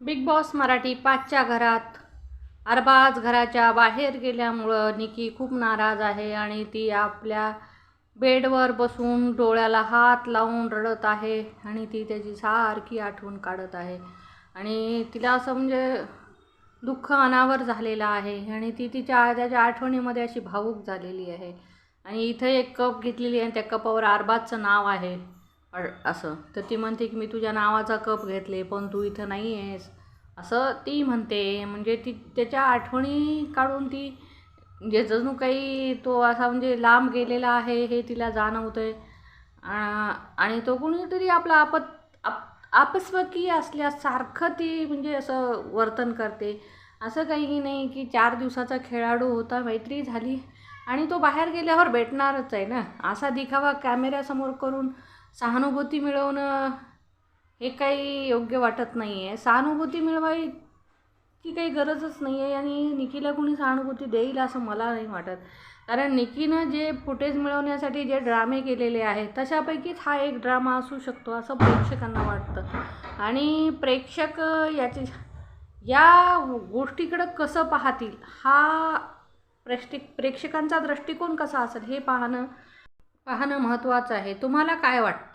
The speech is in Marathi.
बिग बॉस मराठी पाचच्या घरात. अरबाज घराच्या बाहेर गेल्यामुळं निकी खूप नाराज आहे आणि ती आपल्या बेडवर बसून डोळ्याला हात लावून रडत आहे आणि ती त्याची सारखी आठवण काढत आहे. आणि तिला असं म्हणजे दुःख अनावर झालेलं आहे आणि ती तिच्या त्याच्या आठवणीमध्ये अशी भावूक झालेली आहे. आणि इथं एक कप घेतलेली आहे आणि त्या कपावर अरबाजचं नाव आहे. अ- असं. तर ती म्हणते की मी तुझ्या नावाचा कप घेतले पण तू इथं नाही आहेस. असं ती म्हणते. म्हणजे ती त्याच्या आठवणी काढून ती म्हणजे जणू काही तो असा म्हणजे लांब गेलेला आहे हे तिला जाणवतं आहे आणि तो कुणीतरी आपला आपत आप आपस्वकीय असल्यासारखं ती म्हणजे असं वर्तन करते. असं काही नाही की चार दिवसाचा खेळाडू होता मैत्री झाली. आणि तो बाहेर गेल्यावर भेटणारच आहे ना. असा दिखावा कॅमेऱ्यासमोर करून सहानुभूती मिळवणं हे काही योग्य वाटत नाही आहे सहानुभूती मिळवायची काही गरजच नाही आहे आणि निकीला कुणी सहानुभूती देईल असं मला नाही वाटत. कारण निकीनं जे फुटेज मिळवण्यासाठी जे ड्रामे केलेले आहेत तशापैकीच हा एक ड्रामा असू शकतो असं प्रेक्षकांना वाटतं. आणि प्रेक्षक याचे या गोष्टीकडं कसं पाहतील हा प्रेष्टिक प्रेक्षकांचा दृष्टिकोन कसा असेल हे पाहणं पाहणं महत्त्वाचं आहे. तुम्हाला काय वाटतं?